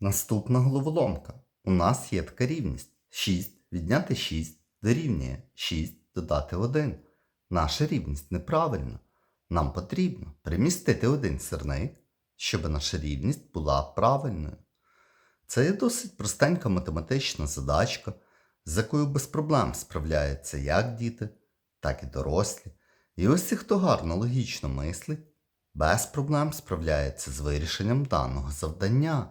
Наступна головоломка. У нас є така рівність. 6 відняти 6 дорівнює 6 додати 1. Наша рівність неправильна. Нам потрібно перемістити один сірник, щоб наша рівність була правильною. Це є досить простенька математична задачка, з якою без проблем справляються як діти, так і дорослі. І ось ті, хто гарно логічно мислить, без проблем справляється з вирішенням даного завдання.